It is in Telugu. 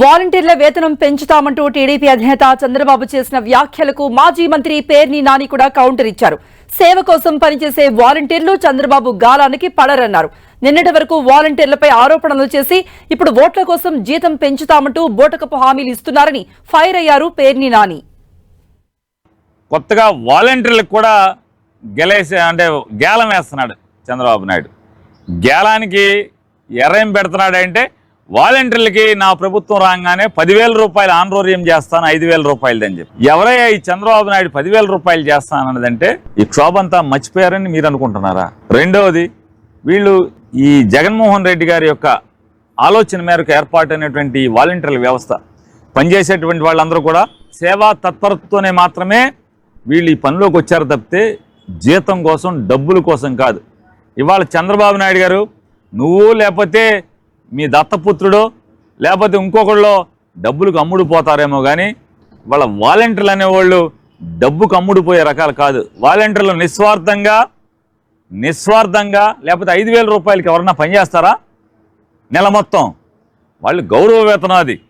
వాలంటీర్ల వేతనం పెంచుతామంటూ టీడీపీ అధినేత చంద్రబాబు చేసిన వ్యాఖ్యలకు మాజీ మంత్రి పేర్ని నాని కూడా కౌంటర్ ఇచ్చారు. సేవ కోసం పనిచేసే వాలంటీర్లు చంద్రబాబు గాలానికి పడరన్నారు. నిన్నటి వరకు వాలంటీర్లపై ఆరోపణలు చేసి ఇప్పుడు ఓట్ల కోసం జీతం పెంచుతామంటూ బోటకపు హామీలు ఇస్తున్నారని ఫైర్ అయ్యారు పేర్ని నాని. కొత్తగా వాలంటీర్లకు కూడా గెలేసే అంటే గేలం వేస్తున్నాడు చంద్రబాబు నాయుడు. గేలానికి ఎర్రేం పెడుతున్నాడు అంటే వాలంటీర్లకి నా ప్రభుత్వం రాగానే పదివేల రూపాయలు ఆన్రోర్యం చేస్తాను ఐదు వేల రూపాయలు అని చెప్పి. ఎవరయ్యా ఈ చంద్రబాబు నాయుడు పదివేల రూపాయలు చేస్తానన్నదంటే ఈ క్షోభంతా మర్చిపోయారని మీరు అనుకుంటున్నారా? రెండవది వీళ్ళు ఈ జగన్మోహన్ రెడ్డి గారి యొక్క ఆలోచన మేరకు ఏర్పాటైనటువంటి వాలంటీర్ల వ్యవస్థ పనిచేసేటువంటి వాళ్ళందరూ కూడా సేవా తత్పరతతోనే మాత్రమే వీళ్ళు ఈ పనిలోకి వచ్చారు తప్పితే జీతం కోసం డబ్బుల కోసం కాదు. ఇవాళ చంద్రబాబు నాయుడు గారు నువ్వు లేకపోతే మీ దత్తపుత్రుడు లేకపోతే ఇంకొకళ్ళు డబ్బులకు అమ్ముడు పోతారేమో కానీ వాళ్ళ వాలంటీర్లు అనేవాళ్ళు డబ్బుకు అమ్ముడుపోయే రకాలు కాదు. వాలంటీర్లు నిస్వార్థంగా నిస్వార్థంగా లేకపోతే ఐదు వేల రూపాయలకి ఎవరన్నా పనిచేస్తారా నెల మొత్తం. వాళ్ళు గౌరవ వేతనం అది.